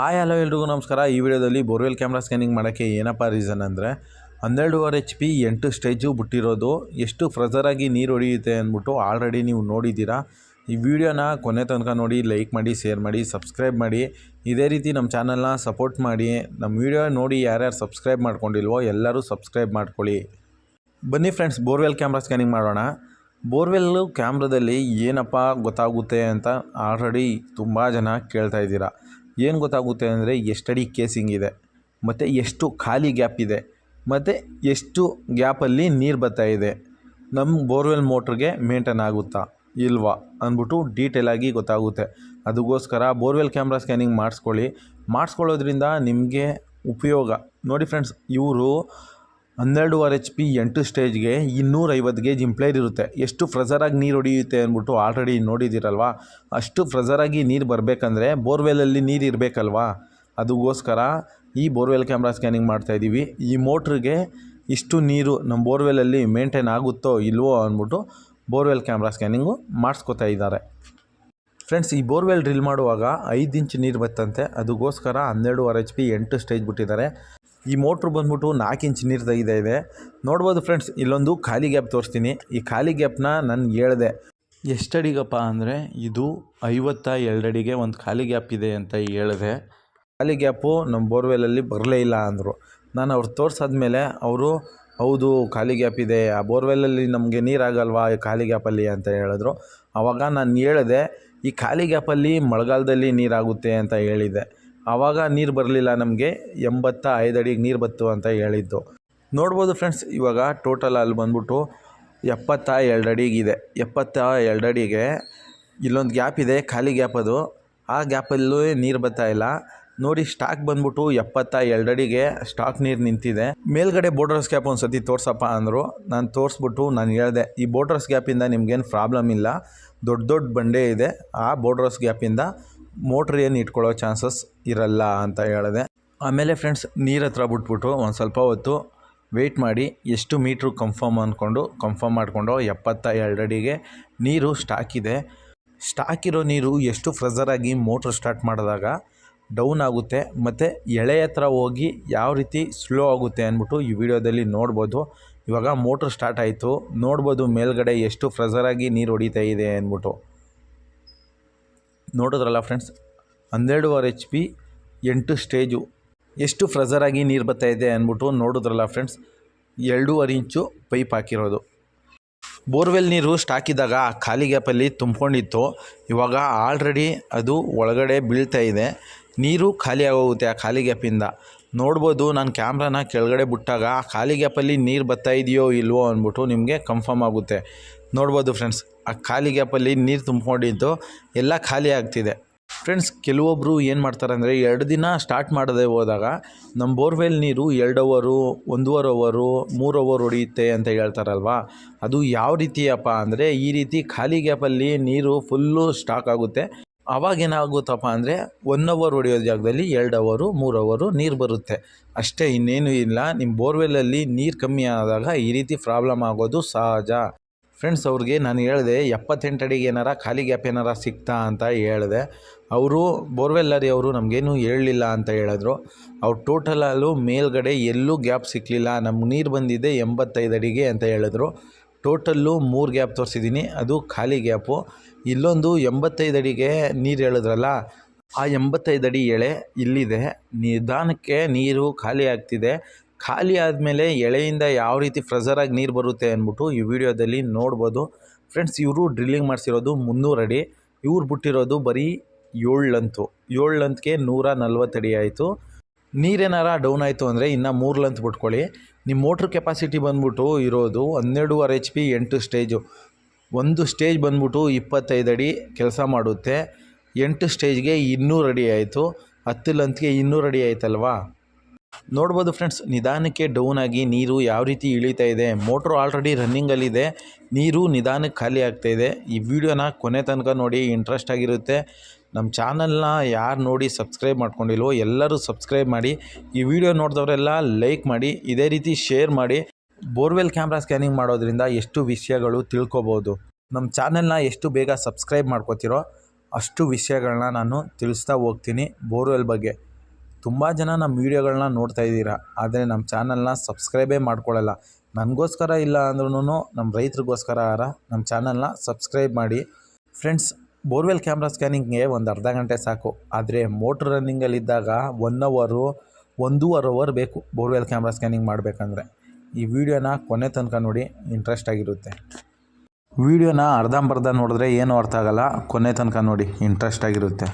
Hi, hello ಎಲ್ರಿಗೂ ನಮಸ್ಕಾರ. ಈ ವಿಡಿಯೋದಲ್ಲಿ ಬೋರ್ವೆಲ್ ಕ್ಯಾಮ್ರಾ ಸ್ಕ್ಯಾನಿಂಗ್ ಮಾಡೋಕ್ಕೆ ಏನಪ್ಪ ರೀಸನ್ ಅಂದರೆ ಹನ್ನೆರಡುವರೆ ಎಚ್ ಪಿ ಎಂಟು ಸ್ಟೇಜು ಬಿಟ್ಟಿರೋದು. ಎಷ್ಟು ಫ್ರೆಜರಾಗಿ ನೀರು ಹೊಡೆಯುತ್ತೆ ಅಂದ್ಬಿಟ್ಟು ಆಲ್ರೆಡಿ ನೀವು ನೋಡಿದ್ದೀರಾ. ಈ ವಿಡಿಯೋನ ಕೊನೆ ತನಕ ನೋಡಿ ಲೈಕ್ ಮಾಡಿ ಶೇರ್ ಮಾಡಿ ಸಬ್ಸ್ಕ್ರೈಬ್ ಮಾಡಿ. ಇದೇ ರೀತಿ ನಮ್ಮ ಚಾನಲ್ನ ಸಪೋರ್ಟ್ ಮಾಡಿ. ನಮ್ಮ ವಿಡಿಯೋ ನೋಡಿ ಯಾರ್ಯಾರು ಸಬ್ಸ್ಕ್ರೈಬ್ ಮಾಡ್ಕೊಂಡಿಲ್ವೋ ಎಲ್ಲರೂ ಸಬ್ಸ್ಕ್ರೈಬ್ ಮಾಡ್ಕೊಳ್ಳಿ. ಬನ್ನಿ ಫ್ರೆಂಡ್ಸ್ ಬೋರ್ವೆಲ್ ಕ್ಯಾಮ್ರಾ ಸ್ಕ್ಯಾನಿಂಗ್ ಮಾಡೋಣ. ಬೋರ್ವೆಲ್ಲು ಕ್ಯಾಮ್ರಾದಲ್ಲಿ ಏನಪ್ಪ ಗೊತ್ತಾಗುತ್ತೆ ಅಂತ ಆಲ್ರೆಡಿ ತುಂಬ ಜನ ಕೇಳ್ತಾ ಇದ್ದೀರಾ. ಏನು ಗೊತ್ತಾಗುತ್ತೆ ಅಂದರೆ ಎಷ್ಟಡಿ ಕೇಸಿಂಗ್ ಇದೆ, ಮತ್ತು ಎಷ್ಟು ಖಾಲಿ ಗ್ಯಾಪ್ ಇದೆ, ಮತ್ತು ಎಷ್ಟು ಗ್ಯಾಪಲ್ಲಿ ನೀರು ಬರ್ತಾ ಇದೆ ನಮ್ಮ ಬೋರ್ವೆಲ್ ಮೋಟ್ರಿಗೆ ಮೇಂಟೈನ್ ಆಗುತ್ತಾ ಇಲ್ವಾ ಅಂದ್ಬಿಟ್ಟು ಡೀಟೇಲಾಗಿ ಗೊತ್ತಾಗುತ್ತೆ. ಅದಕ್ಕೋಸ್ಕರ ಬೋರ್ವೆಲ್ ಕ್ಯಾಮ್ರಾ ಸ್ಕ್ಯಾನಿಂಗ್ ಮಾಡಿಸ್ಕೊಳ್ಳಿ. ಮಾಡಿಸ್ಕೊಳ್ಳೋದ್ರಿಂದ ನಿಮಗೆ ಉಪಯೋಗ. ನೋಡಿ ಫ್ರೆಂಡ್ಸ್ ಇವರು ಹನ್ನೆರಡೂವರೆ ಎಚ್ ಪಿ ಎಂಟು ಸ್ಟೇಜ್ಗೆ ಇನ್ನೂರೈವತ್ತು ಗೇಜ್ ಇಂಪ್ಲೇರ್ ಇರುತ್ತೆ. ಎಷ್ಟು ಫ್ರೆಜರಾಗಿ ನೀರು ಹೊಡೆಯುತ್ತೆ ಅಂದ್ಬಿಟ್ಟು ಆಲ್ರೆಡಿ ನೋಡಿದ್ದೀರಲ್ವಾ? ಅಷ್ಟು ಫ್ರೆಜರಾಗಿ ನೀರು ಬರಬೇಕಂದ್ರೆ ಬೋರ್ವೆಲಲ್ಲಿ ನೀರು ಇರಬೇಕಲ್ವಾ? ಅದಕ್ಕೋಸ್ಕರ ಈ ಬೋರ್ವೆಲ್ ಕ್ಯಾಮ್ರಾ ಸ್ಕ್ಯಾನಿಂಗ್ ಮಾಡ್ತಾಯಿದ್ದೀವಿ ಈ ಮೋಟ್ರಿಗೆ ಇಷ್ಟು ನೀರು ನಮ್ಮ ಬೋರ್ವೆಲಲ್ಲಿ ಮೇಂಟೈನ್ ಆಗುತ್ತೋ ಇಲ್ವೋ ಅಂದ್ಬಿಟ್ಟು ಬೋರ್ವೆಲ್ ಕ್ಯಾಮ್ರಾ ಸ್ಕ್ಯಾನಿಂಗು ಮಾಡಿಸ್ಕೋತಾ ಇದ್ದಾರೆ. ಫ್ರೆಂಡ್ಸ್, ಈ ಬೋರ್ವೆಲ್ ಡ್ರಿಲ್ ಮಾಡುವಾಗ ಐದು ಇಂಚ್ ನೀರು ಬತ್ತಂತೆ. ಅದಕ್ಕೋಸ್ಕರ ಹನ್ನೆರಡುವರೆ ಎಚ್ ಪಿ ಎಂಟು ಸ್ಟೇಜ್ ಬಿಟ್ಟಿದ್ದಾರೆ. ಈ ಮೋಟ್ರ್ ಬಂದ್ಬಿಟ್ಟು ನಾಲ್ಕು ಇಂಚ್ ನೀರು ತೆಗಿದೆ ಇದೆ ನೋಡ್ಬೋದು ಫ್ರೆಂಡ್ಸ್ ಇಲ್ಲೊಂದು ಖಾಲಿ ಗ್ಯಾಪ್ ತೋರಿಸ್ತೀನಿ. ಈ ಖಾಲಿ ಗ್ಯಾಪ್ನ ನಾನು ಹೇಳ್ದೆ. ಎಷ್ಟಡಿಗಪ್ಪ ಅಂದರೆ ಇದು ಐವತ್ತ ಎರಡಡಿಗೆ ಒಂದು ಖಾಲಿ ಗ್ಯಾಪ್ ಇದೆ ಅಂತ ಹೇಳಿದೆ. ಖಾಲಿ ಗ್ಯಾಪು ನಮ್ಮ ಬೋರ್ವೆಲಲ್ಲಿ ಬರಲೇ ಇಲ್ಲ ಅಂದರು. ನಾನು ಅವ್ರು ತೋರಿಸಾದ್ಮೇಲೆ ಅವರು, ಹೌದು, ಖಾಲಿ ಗ್ಯಾಪ್ ಇದೆ. ಆ ಬೋರ್ವೆಲಲ್ಲಿ ನಮಗೆ ನೀರಾಗಲ್ವಾ ಈ ಖಾಲಿ ಗ್ಯಾಪಲ್ಲಿ ಅಂತ ಹೇಳಿದ್ರು. ಆವಾಗ ನಾನು ಹೇಳಿದೆ, ಈ ಖಾಲಿ ಗ್ಯಾಪಲ್ಲಿ ಮಳೆಗಾಲದಲ್ಲಿ ನೀರಾಗುತ್ತೆ ಅಂತ ಹೇಳಿದ್ದೆ. ಆವಾಗ ನೀರು ಬರಲಿಲ್ಲ ನಮಗೆ, ಎಂಬತ್ತ ಐದು ಅಡಿಗೆ ನೀರು ಬತ್ತು ಅಂತ ಹೇಳಿದ್ದು. ನೋಡ್ಬೋದು ಫ್ರೆಂಡ್ಸ್ ಇವಾಗ ಟೋಟಲ್ ಅಲ್ಲಿ ಬಂದ್ಬಿಟ್ಟು ಎಪ್ಪತ್ತ ಎರಡು ಅಡಿಗಿದೆ ಎಪ್ಪತ್ತ ಎರಡು ಅಡಿಗೆ ಇಲ್ಲೊಂದು ಗ್ಯಾಪ್ ಇದೆ, ಖಾಲಿ ಗ್ಯಾಪ್ ಅದು. ಆ ಗ್ಯಾಪಲ್ಲೂ ನೀರು ಬರ್ತಾ ಇಲ್ಲ. ನೋಡಿ ಸ್ಟಾಕ್ ಬಂದ್ಬಿಟ್ಟು ಎಪ್ಪತ್ತ ಎರಡು ಅಡಿಗೆ ಸ್ಟಾಕ್ ನೀರು ನಿಂತಿದೆ. ಮೇಲ್ಗಡೆ ಬೋರ್ಡರ್ಸ್ ಗ್ಯಾಪ್ ಒಂದು ಸತಿ ತೋರ್ಸಪ್ಪ ಅಂದರು. ನಾನು ತೋರಿಸ್ಬಿಟ್ಟು ನಾನು ಹೇಳಿದೆ, ಈ ಬೋರ್ಡರ್ಸ್ ಗ್ಯಾಪಿಂದ ನಿಮ್ಗೇನು ಪ್ರಾಬ್ಲಮ್ ಇಲ್ಲ. ದೊಡ್ಡ ದೊಡ್ಡ ಬಂಡೆ ಇದೆ. ಆ ಬೋರ್ಡರ್ಸ್ ಗ್ಯಾಪಿಂದ ಮೋಟ್ರ್ ಏನು ಇಟ್ಕೊಳ್ಳೋ ಚಾನ್ಸಸ್ ಇರಲ್ಲ ಅಂತ ಹೇಳಿದೆ. ಆಮೇಲೆ ಫ್ರೆಂಡ್ಸ್ ನೀರು ಹತ್ರ ಬಿಟ್ಬಿಟ್ಟು ಒಂದು ಸ್ವಲ್ಪ ಹೊತ್ತು ವೆಯ್ಟ್ ಮಾಡಿ, ಎಷ್ಟು ಮೀಟ್ರು ಕನ್ಫರ್ಮ್ ಅಂದ್ಕೊಂಡು ಕನ್ಫರ್ಮ್ ಮಾಡಿಕೊಂಡು ಎಪ್ಪತ್ತ ಎರಡು ಅಡಿಗೆ ನೀರು ಸ್ಟಾಕ್ ಇದೆ. ಸ್ಟಾಕ್ ಇರೋ ನೀರು ಎಷ್ಟು ಫ್ರೆಜರಾಗಿ ಮೋಟ್ರ್ ಸ್ಟಾರ್ಟ್ ಮಾಡಿದಾಗ ಡೌನ್ ಆಗುತ್ತೆ. ಮತ್ತು ಎಳೆ ಹತ್ರ ಹೋಗಿ ಯಾವ ರೀತಿ ಸ್ಲೋ ಆಗುತ್ತೆ ಅಂದ್ಬಿಟ್ಟು ಈ ವಿಡಿಯೋದಲ್ಲಿ ನೋಡ್ಬೋದು. ಇವಾಗ ಮೋಟ್ರ್ ಸ್ಟಾರ್ಟ್ ಆಯಿತು. ನೋಡ್ಬೋದು ಮೇಲ್ಗಡೆ ಎಷ್ಟು ಫ್ರೆಜರಾಗಿ ನೀರು ಹೊಡಿತಾ ಇದೆ ಅಂದ್ಬಿಟ್ಟು. ನೋಡಿದ್ರಲ್ಲ ಫ್ರೆಂಡ್ಸ್ ಹನ್ನೆರಡುವರೆ ಎಚ್ ಪಿ ಎಂಟು ಸ್ಟೇಜು ಎಷ್ಟು ಫ್ರೆಜರಾಗಿ ನೀರು ಬರ್ತಾ ಇದೆ ಅಂದ್ಬಿಟ್ಟು ನೋಡಿದ್ರಲ್ಲ ಫ್ರೆಂಡ್ಸ್ ಎರಡೂವರೆ ಇಂಚು ಪೈಪ್ ಹಾಕಿರೋದು. ಬೋರ್ವೆಲ್ ನೀರು ಸ್ಟಾಕ್ ಆ ಖಾಲಿ ಗ್ಯಾಪಲ್ಲಿ ತುಂಬ್ಕೊಂಡಿತ್ತು. ಇವಾಗ ಆಲ್ರೆಡಿ ಅದು ಒಳಗಡೆ ಬೀಳ್ತಾ ಇದೆ. ನೀರು ಖಾಲಿ ಆಗೋಗುತ್ತೆ ಆ ಖಾಲಿ ಗ್ಯಾಪಿಂದ ನೋಡ್ಬೋದು ನಾನು ಕ್ಯಾಮ್ರಾನ ಕೆಳಗಡೆ ಬಿಟ್ಟಾಗ ಆ ಖಾಲಿ ಗ್ಯಾಪಲ್ಲಿ ನೀರು ಬರ್ತಾ ಇದೆಯೋ ಇಲ್ವೋ ಅಂದ್ಬಿಟ್ಟು ನಿಮಗೆ ಕನ್ಫರ್ಮ್ ಆಗುತ್ತೆ. ನೋಡ್ಬೋದು ಫ್ರೆಂಡ್ಸ್ ಆ ಖಾಲಿ ಗ್ಯಾಪಲ್ಲಿ ನೀರು ತುಂಬಿಕೊಂಡಿದ್ದು ಎಲ್ಲ ಖಾಲಿ ಆಗ್ತಿದೆ. ಫ್ರೆಂಡ್ಸ್ ಕೆಲವೊಬ್ಬರು ಏನು ಮಾಡ್ತಾರೆ ಅಂದರೆ ಎರಡು ದಿನ ಸ್ಟಾರ್ಟ್ ಮಾಡದೆ ಹೋದಾಗ ನಮ್ಮ ಬೋರ್ವೆಲ್ ನೀರು ಎರಡು ಅವರು ಒಂದೂವರೆ ಅವರು ಮೂರು ಅವರ್ ಹೊಡೆಯುತ್ತೆ ಅಂತ ಹೇಳ್ತಾರಲ್ವ? ಅದು ಯಾವ ರೀತಿಯಪ್ಪ ಅಂದರೆ ಈ ರೀತಿ ಖಾಲಿ ಗ್ಯಾಪಲ್ಲಿ ನೀರು ಫುಲ್ಲು ಸ್ಟಾಕ್ ಆಗುತ್ತೆ. ಆವಾಗ ಏನಾಗುತ್ತಪ್ಪ ಅಂದರೆ ಒನ್ ಅವರ್ ಹೊಡೆಯೋ ಜಾಗದಲ್ಲಿ ಎರಡು ಅವರು, ಮೂರು ಅವರು ನೀರು ಬರುತ್ತೆ. ಅಷ್ಟೇ ಇನ್ನೇನು ಇಲ್ಲ. ನಿಮ್ಮ ಬೋರ್ವೆಲಲ್ಲಿ ನೀರು ಕಮ್ಮಿ ಆದಾಗ ಈ ರೀತಿ ಪ್ರಾಬ್ಲಮ್ ಆಗೋದು ಸಹಜ. ಫ್ರೆಂಡ್ಸ್ ಅವ್ರಿಗೆ ನಾನು ಹೇಳಿದೆ, ಎಪ್ಪತ್ತೆಂಟು ಅಡಿಗೆ ಏನಾರ ಖಾಲಿ ಗ್ಯಾಪ್ ಏನಾರ ಸಿಗ್ತಾ ಅಂತ ಹೇಳಿದೆ. ಅವರು ಬೋರ್ವೆಲ್ಲರಿ ಅವರು ನಮಗೇನು ಹೇಳಲಿಲ್ಲ ಅಂತ ಹೇಳಿದ್ರು. ಅವ್ರು ಟೋಟಲಲ್ಲೂ ಮೇಲ್ಗಡೆ ಎಲ್ಲೂ ಗ್ಯಾಪ್ ಸಿಕ್ಕಲಿಲ್ಲ ನಮ್ಗೆ ನೀರು ಬಂದಿದೆ ಎಂಬತ್ತೈದು ಅಡಿಗೆ ಅಂತ ಹೇಳಿದ್ರು. ಟೋಟಲ್ಲು ಮೂರು ಗ್ಯಾಪ್ ತೋರಿಸಿದ್ದೀನಿ ಅದು ಖಾಲಿ ಗ್ಯಾಪು. ಇಲ್ಲೊಂದು ಎಂಬತ್ತೈದು ಅಡಿಗೆ ನೀರು ಹೇಳಿದ್ರಲ್ಲ, ಆ ಎಂಬತ್ತೈದು ಅಡಿ ಎಳೆ ಇಲ್ಲಿದೆ. ನಿಧಾನಕ್ಕೆ ನೀರು ಖಾಲಿ ಆಗ್ತಿದೆ. ಖಾಲಿ ಆದಮೇಲೆ ಎಳೆಯಿಂದ ಯಾವ ರೀತಿ ಫ್ರೆಸರಾಗಿ ನೀರು ಬರುತ್ತೆ ಅಂದ್ಬಿಟ್ಟು ಈ ವಿಡಿಯೋದಲ್ಲಿ ನೋಡ್ಬೋದು. ಫ್ರೆಂಡ್ಸ್ ಇವರು ಡ್ರಿಲ್ಲಿಂಗ್ ಮಾಡಿಸಿರೋದು ಮುನ್ನೂರು ಅಡಿ ಇವ್ರು ಬಿಟ್ಟಿರೋದು ಬರೀ ಏಳು ಲಂತು. ಏಳು ಲಂತ್ಗೆ ನೂರ ನಲ್ವತ್ತಡಿ ಆಯಿತು. ನೀರೇನಾರ ಡೌನ್ ಆಯಿತು ಅಂದರೆ ಇನ್ನು ಮೂರು ಲಂತ್ ಬಿಟ್ಕೊಳ್ಳಿ. ನಿಮ್ಮ ಮೋಟ್ರ್ ಕೆಪಾಸಿಟಿ ಬಂದ್ಬಿಟ್ಟು ಇರೋದು ಹನ್ನೆರಡೂವರೆ ಎಚ್ ಪಿ ಎಂಟು ಸ್ಟೇಜು ಒಂದು ಸ್ಟೇಜ್ ಬಂದ್ಬಿಟ್ಟು ಇಪ್ಪತ್ತೈದು ಅಡಿ ಕೆಲಸ ಮಾಡುತ್ತೆ. ಎಂಟು ಸ್ಟೇಜ್ಗೆ ಇನ್ನೂರು ಅಡಿ ಆಯಿತು. ಹತ್ತು ಲಂತ್ಗೆ ಇನ್ನೂರು ಅಡಿ ಆಯ್ತಲ್ವಾ? ನೋಡ್ಬೋದು ಫ್ರೆಂಡ್ಸ್ ನಿಧಾನಕ್ಕೆ ಡೌನ್ ಆಗಿ ನೀರು ಯಾವ ರೀತಿ ಇಳಿತಾ ಇದೆ? ಮೋಟ್ರು ಆಲ್ರೆಡಿ ರನ್ನಿಂಗಲ್ಲಿದೆ ನೀರು ನಿಧಾನಕ್ಕೆ ಖಾಲಿ ಇದೆ. ಈ ವಿಡಿಯೋನ ಕೊನೆ ತನಕ ನೋಡಿ ಇಂಟ್ರೆಸ್ಟ್ ಆಗಿರುತ್ತೆ. ನಮ್ಮ ಚಾನಲ್ನ ಯಾರು ನೋಡಿ ಸಬ್ಸ್ಕ್ರೈಬ್ ಮಾಡ್ಕೊಂಡಿಲ್ವೋ ಎಲ್ಲರೂ ಸಬ್ಸ್ಕ್ರೈಬ್ ಮಾಡಿ. ಈ ವಿಡಿಯೋ ನೋಡಿದವರೆಲ್ಲ ಲೈಕ್ ಮಾಡಿ, ಇದೇ ರೀತಿ ಶೇರ್ ಮಾಡಿ. ಬೋರ್ವೆಲ್ ಕ್ಯಾಮ್ರಾ ಸ್ಕ್ಯಾನಿಂಗ್ ಮಾಡೋದ್ರಿಂದ ಎಷ್ಟು ವಿಷಯಗಳು ತಿಳ್ಕೊಬೋದು? ನಮ್ಮ ಚಾನಲ್ನ ಎಷ್ಟು ಬೇಗ ಸಬ್ಸ್ಕ್ರೈಬ್ ಮಾಡ್ಕೋತಿರೋ ಅಷ್ಟು ವಿಷಯಗಳನ್ನ ನಾನು ತಿಳಿಸ್ತಾ ಹೋಗ್ತೀನಿ ಬೋರ್ವೆಲ್ ಬಗ್ಗೆ. ತುಂಬ ಜನ ನಮ್ಮ ವೀಡಿಯೋಗಳನ್ನ ನೋಡ್ತಾ ಇದ್ದೀರಾ, ಆದರೆ ನಮ್ಮ ಚಾನಲ್ನ ಸಬ್ಸ್ಕ್ರೈಬೇ ಮಾಡ್ಕೊಳ್ಳಲ್ಲ. ನನಗೋಸ್ಕರ ಇಲ್ಲ ಅಂದ್ರೂ ನಮ್ಮ ರೈತರಿಗೋಸ್ಕರ ಆರ, ನಮ್ಮ ಚಾನಲ್ನ ಸಬ್ಸ್ಕ್ರೈಬ್ ಮಾಡಿ. ಫ್ರೆಂಡ್ಸ್, ಬೋರ್ವೆಲ್ ಕ್ಯಾಮ್ರಾ ಸ್ಕ್ಯಾನಿಂಗ್ಗೆ ಒಂದು ಅರ್ಧ ಗಂಟೆ ಸಾಕು, ಆದರೆ ಮೋಟ್ರ್ ರನ್ನಿಂಗಲ್ಲಿದ್ದಾಗ ಒನ್ ಅವರು ಒಂದೂವರೆ ಅವರ್ ಬೇಕು ಬೋರ್ವೆಲ್ ಕ್ಯಾಮ್ರಾ ಸ್ಕ್ಯಾನಿಂಗ್ ಮಾಡಬೇಕಂದ್ರೆ. ಈ ವಿಡಿಯೋನ ಕೊನೆ ತನಕ ನೋಡಿ ಇಂಟ್ರೆಸ್ಟ್ ಆಗಿರುತ್ತೆ. ವಿಡಿಯೋನ ಅರ್ಧಂಬರ್ಧ ನೋಡಿದ್ರೆ ಏನೂ ಅರ್ಥ ಆಗಲ್ಲ, ಕೊನೆ ತನಕ ನೋಡಿ ಇಂಟ್ರೆಸ್ಟ್ ಆಗಿರುತ್ತೆ.